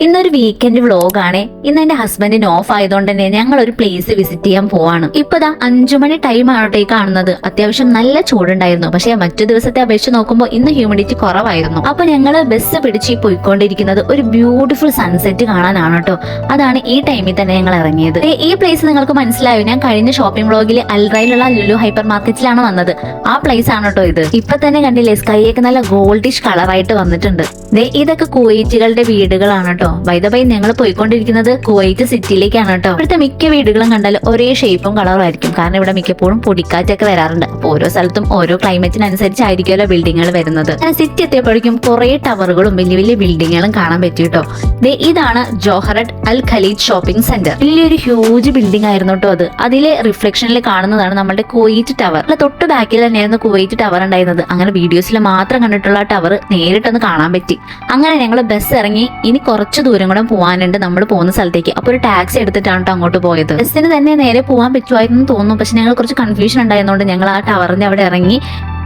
ഇന്നൊരു വീക്കെൻഡ് വ്ലോഗാണ് ഇന്ന് എന്റെ ഹസ്ബൻഡിന് ഓഫ് ആയതുകൊണ്ട് തന്നെ ഞങ്ങൾ ഒരു പ്ലേസ് വിസിറ്റ് ചെയ്യാൻ പോവാണ്. ഇപ്പതാ അഞ്ചു മണി ടൈം ആണോട്ടെ കാണുന്നത്. അത്യാവശ്യം നല്ല ചൂടുണ്ടായിരുന്നു. പക്ഷേ മറ്റു ദിവസത്തെ അപേക്ഷിച്ച് നോക്കുമ്പോൾ ഇന്ന് ഹ്യൂമിഡിറ്റി കുറവായിരുന്നു. അപ്പൊ ഞങ്ങൾ ബസ് പിടിച്ച് പോയിക്കൊണ്ടിരിക്കുന്നത് ഒരു ബ്യൂട്ടിഫുൾ സൺസെറ്റ് കാണാനാണ് കേട്ടോ. അതാണ് ഈ ടൈമിൽ തന്നെ ഞങ്ങൾ ഇറങ്ങിയത്. ഈ പ്ലേസ് നിങ്ങൾക്ക് മനസ്സിലായോ? ഞാൻ കഴിഞ്ഞ ഷോപ്പിംഗ് വ്ലോഗിൽ അൽറയിലുള്ള ലുലു ഹൈപ്പർ മാർക്കറ്റിലാണ് വന്നത്. ആ പ്ലേസ് ആണ് കേട്ടോ ഇത്. ഇപ്പൊ തന്നെ കണ്ടില്ലേ സ്കൈ ഒക്കെ നല്ല ഗോൾഡിഷ് കളറായിട്ട് വന്നിട്ടുണ്ട്. ഇതൊക്കെ കുവൈറ്റുകളുടെ വീടുകളാണ് വൈദബൈ ഞങ്ങൾ പോയിക്കൊണ്ടിരിക്കുന്നത് കുവൈറ്റ് സിറ്റിയിലേക്കാണ് കേട്ടോ. ഇവിടുത്തെ മിക്ക വീടുകളും കണ്ടാൽ ഒരേ ഷേപ്പും കളറും ആയിരിക്കും. കാരണം ഇവിടെ മിക്കപ്പോഴും പൊടിക്കാറ്റൊക്കെ വരാറുണ്ട്. അപ്പൊ ഓരോ സ്ഥലത്തും ഓരോ ക്ലൈമറ്റിനനുസരിച്ചായിരിക്കുമല്ലോ ബിൽഡിങ്ങുകൾ വരുന്നത്. സിറ്റി എത്തിയപ്പോഴേക്കും കുറെ ടവറുകളും വലിയ വലിയ ബിൽഡിങ്ങുകളും കാണാൻ പറ്റി കേട്ടോ. ഇതാണ് ജോഹറട്ട് അൽ ഖലീദ് ഷോപ്പിംഗ് സെന്റർ വലിയൊരു ഹ്യൂജ് ബിൽഡിംഗ് ആയിരുന്നു കേട്ടോ അത്. അതിലെ റിഫ്ലക്ഷനിൽ കാണുന്നതാണ് നമ്മുടെ കുവൈറ്റ് ടവർ അല്ല തൊട്ട് ബാക്കിൽ തന്നെയായിരുന്നു കുവൈറ്റ് ടവർ ഉണ്ടായിരുന്നത്. അങ്ങനെ വീഡിയോസിൽ മാത്രം കണ്ടിട്ടുള്ള ടവർ നേരിട്ടൊന്ന് കാണാൻ പറ്റി. അങ്ങനെ ഞങ്ങൾ ബസ് ഇറങ്ങി. ഇനി കുറച്ച് ദൂരം കൂടെ പോകാനുണ്ട് നമ്മൾ പോകുന്ന സ്ഥലത്തേക്ക്. അപ്പോൾ ഒരു ടാക്സി എടുത്തിട്ടാണ് കേട്ടോ അങ്ങോട്ട് പോയത്. ബസ്സിന് തന്നെ നേരെ പോകാൻ പറ്റുമായിരുന്നു തോന്നുന്നു. പക്ഷെ ഞങ്ങൾ കുറച്ച് കൺഫ്യൂഷൻ ഉണ്ടായിരുന്നതുകൊണ്ട് ഞങ്ങൾ ആ ടവറിന്റെ അവിടെ ഇറങ്ങി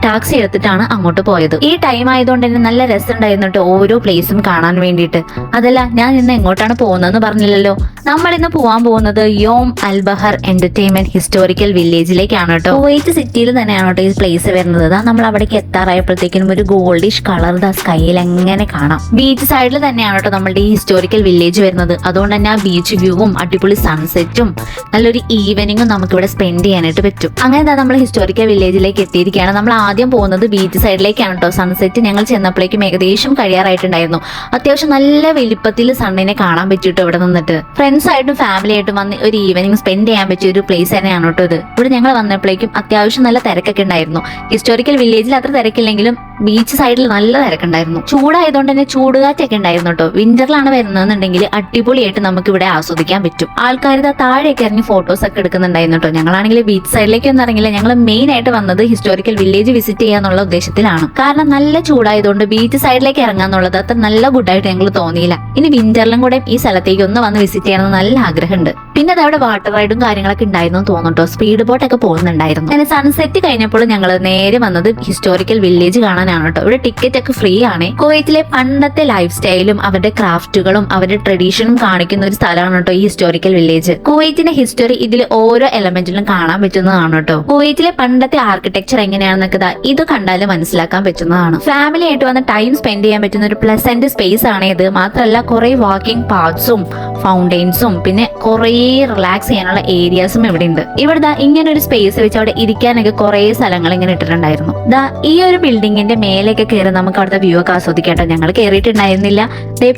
ടാക്സി എടുത്തിട്ടാണ് അങ്ങോട്ട് പോയത്. ഈ ടൈം ആയതുകൊണ്ട് തന്നെ നല്ല രസമുണ്ടായിരുന്നിട്ട് ഓരോ പ്ലേസും കാണാൻ വേണ്ടിയിട്ട്. അതല്ല ഞാൻ ഇന്ന് എങ്ങോട്ടാണ് പോകുന്നതെന്ന് പറഞ്ഞില്ലല്ലോ. നമ്മൾ ഇന്ന് പോകാൻ പോകുന്നത് യോം അൽബഹർ എന്റർടൈൻമെന്റ് ഹിസ്റ്റോറിക്കൽ വില്ലേജിലേക്കാണ് കേട്ടോ കുവൈറ്റ് സിറ്റിയിൽ തന്നെയാണ് കേട്ടോ ഈ പ്ലേസ് വരുന്നത്. നമ്മൾ അവിടേക്ക് എത്താറായപ്പോഴത്തേക്കും ഒരു ഗോൾഡിഷ് കളർ ദാ സ്കൈയിൽ എങ്ങനെ കാണാം. ബീച്ച് സൈഡിൽ തന്നെയാണ് കേട്ടോ നമ്മുടെ ഈ ഹിസ്റ്റോറിക്കൽ വില്ലേജ് വരുന്നത്. അതുകൊണ്ട് തന്നെ ആ ബീച്ച് വ്യൂവും അടിപൊളി സൺസെറ്റും നല്ലൊരു ഈവനിങ്ങും നമുക്ക് ഇവിടെ സ്പെൻഡ് ചെയ്യാനായിട്ട് പറ്റും. അങ്ങനെ നമ്മൾ ഹിസ്റ്റോറിക്കൽ വില്ലേജിലേക്ക് എത്തിയിരിക്കുകയാണ്. നമ്മൾ ആദ്യം പോകുന്നത് ബീച്ച് സൈഡിലേക്കാണ് കേട്ടോ സൺസെറ്റ് ഞങ്ങൾ ചെന്നപ്പോഴേക്കും ഏകദേശം കഴിയാറായിട്ടുണ്ടായിരുന്നു. അത്യാവശ്യം നല്ല വലിപ്പത്തിൽ സണ്ണിനെ കാണാൻ പറ്റിയിട്ട് ഇവിടെ നിന്നിട്ട്. ഫ്രണ്ട്സ് ആയിട്ടും ഫാമിലി ആയിട്ടും വന്ന് ഒരു ഈവനിങ് സ്പെൻഡ് ചെയ്യാൻ പറ്റിയ ഒരു പ്ലേസ് തന്നെയാണ് കേട്ടോ ഇത്. ഇവിടെ ഞങ്ങൾ വന്നപ്പോഴേക്കും അത്യാവശ്യം നല്ല തിരക്കൊക്കെ ഉണ്ടായിരുന്നു. ഹിസ്റ്റോറിക്കൽ വില്ലേജിൽ അത്ര തിരക്കില്ലെങ്കിലും ബീച്ച് സൈഡിൽ നല്ല തിരക്കുണ്ടായിരുന്നു. ചൂടായതുകൊണ്ട് തന്നെ ചൂടുകാറ്റൊക്കെ ഉണ്ടായിരുന്നു കേട്ടോ വിന്ററിലാണ് വരുന്നതെന്നുണ്ടെങ്കിൽ അടിപൊളിയായിട്ട് നമുക്ക് ഇവിടെ ആസ്വദിക്കാൻ പറ്റും. ആൾക്കാർ ഇതാ താഴേക്ക് ഇറങ്ങി ഫോട്ടോസ് ഒക്കെ എടുക്കുന്നുണ്ടായിരുന്നു കേട്ടോ ഞങ്ങളാണെങ്കിൽ ബീച്ച് സൈഡിലേക്ക് ഒന്നും ഇറങ്ങില്ല. ഞങ്ങൾ മെയിൻ ആയിട്ട് വന്നത് ഹിസ്റ്റോറിക്കൽ വില്ലേജ് വിസിറ്റ് ചെയ്യാന്നുള്ള ഉദ്ദേശത്തിലാണ്. കാരണം നല്ല ചൂടായതുകൊണ്ട് ബീച്ച് സൈഡിലേക്ക് ഇറങ്ങാന്നുള്ളത് അത്ര നല്ല ഗുഡായിട്ട് ഞങ്ങൾ തോന്നിയില്ല. ഇനി വിന്ററിലും കൂടെ ഈ സ്ഥലത്തേക്ക് ഒന്ന് വന്ന് വിസിറ്റ് ചെയ്യണമെന്ന് നല്ല ആഗ്രഹമുണ്ട്. പിന്നെ അത് അവിടെ വാട്ടർ റൈഡും കാര്യങ്ങളൊക്കെ ഉണ്ടായിരുന്നു തോന്നുട്ടോ സ്പീഡ് ബോട്ടൊക്കെ പോകുന്നുണ്ടായിരുന്നു. അങ്ങനെ സൺസെറ്റ് കഴിഞ്ഞപ്പോൾ ഞങ്ങൾ നേരെ വന്നത് ഹിസ്റ്റോറിക്കൽ വില്ലേജ് കാണാനാണ് കേട്ടോ ഇവിടെ ടിക്കറ്റ് ഒക്കെ ഫ്രീ ആണ് കുവൈറ്റിലെ പണ്ടത്തെ ലൈഫ് സ്റ്റൈലും അവരുടെ ക്രാഫ്റ്റുകളും അവരുടെ ട്രഡീഷനും കാണിക്കുന്ന ഒരു സ്ഥലമാണ് കേട്ടോ ഈ ഹിസ്റ്റോറിക്കൽ വില്ലേജ് കുവൈറ്റിന്റെ ഹിസ്റ്ററി ഇതിൽ ഓരോ എലമെന്റിലും കാണാൻ പറ്റുന്നതാണ് കേട്ടോ കുവൈറ്റിലെ പണ്ടത്തെ ആർക്കിടെക്ചർ എങ്ങനെയാണെന്നൊക്കെ ഇത് കണ്ടാൽ മനസ്സിലാക്കാൻ പറ്റുന്നതാണ്. ഫാമിലി ആയിട്ട് വന്ന് ടൈം സ്പെൻഡ് ചെയ്യാൻ പറ്റുന്ന ഒരു പ്ലസന്റ് സ്പേസ് ആണ് ഇത് മാത്രമല്ല കുറെ വാക്കിംഗ് പാർട്സും ഫൗണ്ടെയിൻസും പിന്നെ കുറേ റിലാക്സ് ചെയ്യാനുള്ള ഏരിയാസും ഇവിടെ ഉണ്ട് ഇവിടെ ദാ ഇങ്ങനെ ഒരു സ്പേസ് വെച്ച് അവിടെ ഇരിക്കാനൊക്കെ കുറേ സ്ഥലങ്ങൾ ഇങ്ങനെ ഇട്ടിട്ടുണ്ടായിരുന്നു. ദാ ഈ ഒരു ബിൽഡിങ്ങിന്റെ മേലെയൊക്കെ കയറി നമുക്ക് അവിടുത്തെ വ്യൂ ഒക്കെ ആസ്വദിക്കട്ടോ കേട്ടോ. ഞങ്ങൾ കയറിയിട്ടുണ്ടായിരുന്നില്ല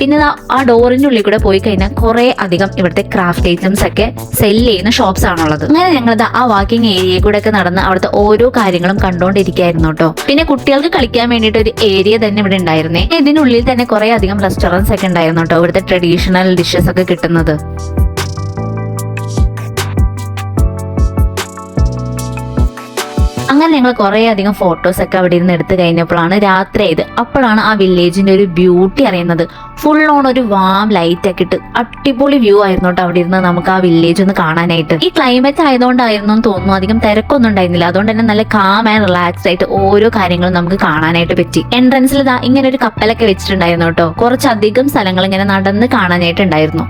പിന്നെ ആ ഡോറിന്റെ ഉള്ളിൽ കൂടെ പോയി കഴിഞ്ഞാൽ കുറെ അധികം ഇവിടുത്തെ ക്രാഫ്റ്റ് ഐറ്റംസ് ഒക്കെ സെൽ ചെയ്യുന്ന ഷോപ്സ് ആണുള്ളത്. അങ്ങനെ ഞങ്ങൾ ആ വാക്കിംഗ് ഏരിയയിൽ കൂടെ ഒക്കെ നടന്ന് അവിടുത്തെ ഓരോ കാര്യങ്ങളും കണ്ടുകൊണ്ടിരിക്കുകയായിരുന്നു കേട്ടോ. പിന്നെ കുട്ടികൾക്ക് കളിക്കാൻ വേണ്ടിയിട്ട് ഒരു ഏരിയ തന്നെ ഇവിടെ ഉണ്ടായിരുന്നേ. ഇതിനുള്ളിൽ തന്നെ കുറെ അധികം റെസ്റ്റോറന്റ്സ് ഒക്കെ ഉണ്ടായിരുന്നു കേട്ടോ. ഇവിടുത്തെ ട്രഡീഷണൽ ഡിഷസ് ഒക്കെ കിട്ടുന്നത് അങ്ങനെ ഞങ്ങൾ കുറെ അധികം ഫോട്ടോസ് ഒക്കെ അവിടെ ഇരുന്ന് എടുത്തു കഴിഞ്ഞപ്പോഴാണ് രാത്രി ആയത്. അപ്പോഴാണ് ആ വില്ലേജിന്റെ ഒരു ബ്യൂട്ടി അറിയുന്നത്. ഫുൾ ഓൺ ഒരു വാം ലൈറ്റ് ഒക്കെ ഇട്ട് അടിപൊളി വ്യൂ ആയിരുന്നു കേട്ടോ അവിടെ ഇരുന്ന് നമുക്ക് ആ വില്ലേജ് ഒന്ന് കാണാനായിട്ട്. ഈ ക്ലൈമറ്റ് ആയതുകൊണ്ടായിരുന്നു തോന്നുന്നു അധികം തിരക്കൊന്നും ഉണ്ടായിരുന്നില്ല. അതുകൊണ്ട് തന്നെ നല്ല കാം ആൻഡ് റിലാക്സ്ഡ് ആയിട്ട് ഓരോ കാര്യങ്ങളും നമുക്ക് കാണാനായിട്ട് പറ്റി. എൻട്രൻസിൽ ഇങ്ങനെ ഒരു കപ്പലൊക്കെ വെച്ചിട്ടുണ്ടായിരുന്നു കേട്ടോ. കുറച്ചധികം സ്ഥലങ്ങൾ ഇങ്ങനെ നടന്ന് കാണാനായിട്ടുണ്ടായിരുന്നു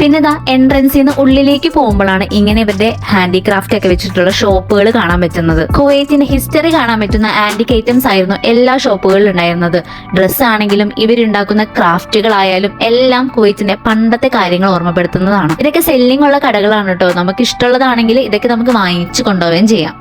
പിന്നെ ഇതാ എൻട്രൻസിൽ നിന്ന് ഉള്ളിലേക്ക് പോകുമ്പോഴാണ് ഇങ്ങനെ ഇവരുടെ ഹാൻഡിക്രാഫ്റ്റ് ഒക്കെ വെച്ചിട്ടുള്ള ഷോപ്പുകൾ കാണാൻ പറ്റുന്നത്. കുവൈറ്റിന്റെ ഹിസ്റ്ററി കാണാൻ പറ്റുന്ന ആന്റിക് ഐറ്റംസ് ആയിരുന്നു എല്ലാ ഷോപ്പുകളിലും ഉണ്ടായിരുന്നത്. ഡ്രസ്സ് ആണെങ്കിലും ഇവരുണ്ടാക്കുന്ന ക്രാഫ്റ്റുകളായാലും എല്ലാം കുവൈറ്റിന്റെ പണ്ടത്തെ കാര്യങ്ങൾ ഓർമ്മപ്പെടുത്തുന്നതാണ്. ഇതൊക്കെ സെല്ലിംഗ് ഉള്ള കടകളാണ് കേട്ടോ. നമുക്ക് ഇഷ്ടമുള്ളതാണെങ്കിൽ ഇതൊക്കെ നമുക്ക് വാങ്ങിച്ചു കൊണ്ടുപോവുകയും ചെയ്യാം.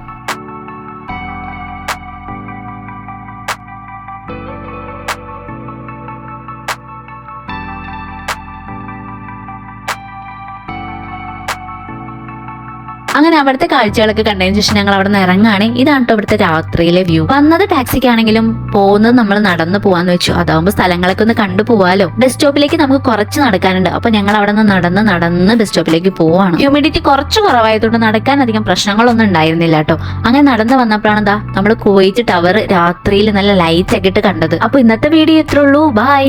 അങ്ങനെ അവിടുത്തെ കാഴ്ചകളൊക്കെ കണ്ടതിന് ശേഷം ഞങ്ങൾ അവിടെ നിന്ന് ഇറങ്ങാണ് ഇതാണ് കേട്ടോ ഇവിടുത്തെ രാത്രിയിലെ വ്യൂ. വന്നത് ടാക്സിക്കാണെങ്കിലും പോകുന്നത് നമ്മൾ നടന്നു പോവാന്ന് വെച്ചു. അതാവുമ്പോൾ സ്ഥലങ്ങളൊക്കെ ഒന്ന് കണ്ടു പോവാലോ. ബസ് സ്റ്റോപ്പിലേക്ക് നമുക്ക് കുറച്ച് നടക്കാനുണ്ട്. അപ്പൊ ഞങ്ങൾ അവിടെ നിന്ന് നടന്ന് നടന്ന് ബസ് സ്റ്റോപ്പിലേക്ക് പോവാണ്. ഹ്യൂമിഡിറ്റി കുറച്ച് കുറവായതുകൊണ്ട് നടക്കാൻ അധികം പ്രശ്നങ്ങളൊന്നും ഉണ്ടായിരുന്നില്ല കേട്ടോ അങ്ങനെ നടന്നു വന്നപ്പോഴാണ് എന്താ നമ്മൾ കുവൈറ്റ് ടവർ രാത്രിയിൽ നല്ല ലൈറ്റ് ഒക്കെ ഇട്ട് കണ്ടത്. അപ്പൊ ഇന്നത്തെ വീഡിയോ ഇത്രേ ഉള്ളൂ. ബൈ